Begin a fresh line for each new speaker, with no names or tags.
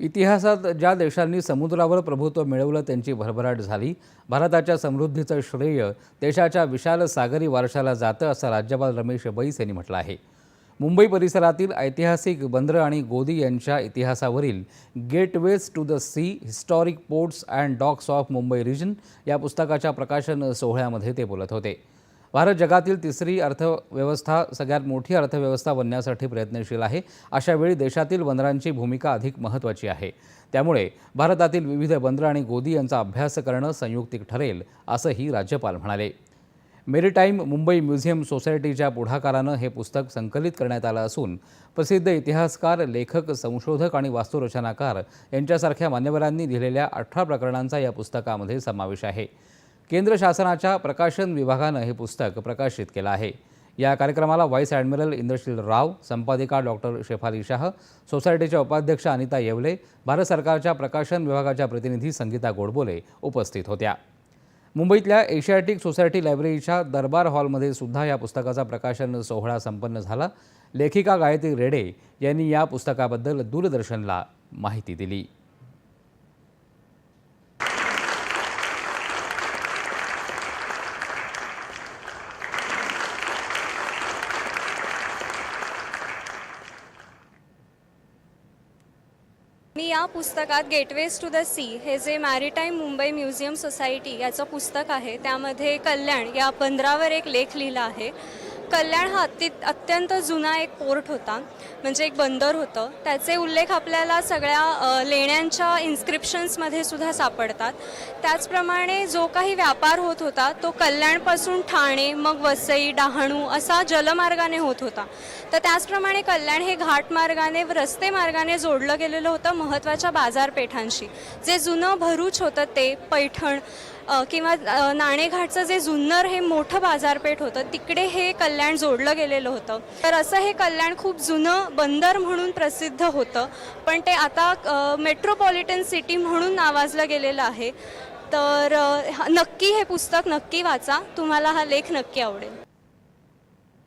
इतिहासात ज्या देशांनी समुद्रावर प्रभुत्व मिळवलं त्यांची भरभराट झाली. भारताच्या समृद्धीचं श्रेय देशाच्या विशाल सागरी वारशाला जातं असं राज्यपाल रमेश बैस यांनी म्हटलं आहे. मुंबई परिसरातील ऐतिहासिक बंदरं आणि गोदी यांच्या इतिहासावरील gateways to the sea historic ports and docks of Mumbai region या पुस्तकाच्या प्रकाशन सोहळ्यामध्ये ते बोलत होते. भारत जगातील तिसरी अर्थव्यवस्था सगळ्यात मोठी अर्थव्यवस्था बनण्यासाठी प्रयत्नशील आहे. अशा वेळी देशातील बंदरांची भूमिका अधिक महत्त्वाची आहे. त्यामुळे भारतातील विविध बंदरं आणि गोदी यांचा अभ्यास करणं संयुक्तिक ठरेल असंही राज्यपाल म्हणाले. मेरीटाईम मुंबई म्युझियम सोसायटीच्या पुढाकारानं हे पुस्तक संकलित करण्यात आलं असून प्रसिद्ध इतिहासकार लेखक संशोधक आणि वास्तुरचनाकार यांच्यासारख्या मान्यवरांनी लिहिलेल्या अठरा प्रकरणांचा या पुस्तकामध्ये समावेश आहे. केंद्र शासनाच्या प्रकाशन विभागानं हे पुस्तक प्रकाशित केलं आहे. या कार्यक्रमाला व्हाईस ॲडमिरल इंद्रशील राव संपादिका डॉक्टर शेफाली शाह सोसायटीच्या उपाध्यक्ष अनिता येवले भारत सरकारच्या प्रकाशन विभागाच्या प्रतिनिधी संगीता गोडबोले उपस्थित होत्या. मुंबईतल्या एशियाटिक सोसायटी लायब्ररीच्या दरबार हॉलमध्ये सुद्धा या पुस्तकाचा प्रकाशन सोहळा संपन्न झाला. लेखिका गायत्री रेडे यांनी या पुस्तकाबद्दल दूरदर्शनला माहिती दिली.
मी या पुस्तकात गेटवेज टू द सी हे जे मॅरिटाईम मुंबई म्युझियम सोसायटी याचं पुस्तक आहे त्यामध्ये कल्याण या पंधरावर एक लेख लिहिला आहे. कल्याण हा अति अत्यंत जुना एक पोर्ट होता म्हणजे एक बंदर होतं. त्याचे उल्लेख आपल्याला सगळ्या लेण्यांच्या इन्स्क्रिप्शन्समध्ये सुद्धा सापडतात. त्याचप्रमाणे जो काही व्यापार होत होता तो कल्याणपासून ठाणे मग वसई डहाणू असा जलमार्गाने होत होता. तर त्याचप्रमाणे कल्याण हे घाटमार्गाने व रस्ते मार्गाने जोडलं गेलेलं होतं महत्त्वाच्या बाजारपेठांशी. जे जुनं भरूच होतं ते पैठण किंवा नाणेघाटचं जे जुन्नर हे मोठं बाजारपेठ होतं तिकडे हे कल्याण जोडलं गेलेलं होतं. तर असं हे कल्याण खूप जुनं बंदर म्हणून प्रसिद्ध होतं पण ते आता मेट्रोपॉलिटन सिटी म्हणून नावाजलं गेलेलं आहे. तर नक्की हे पुस्तक नक्की वाचा. तुम्हाला हा लेख नक्की आवडेल.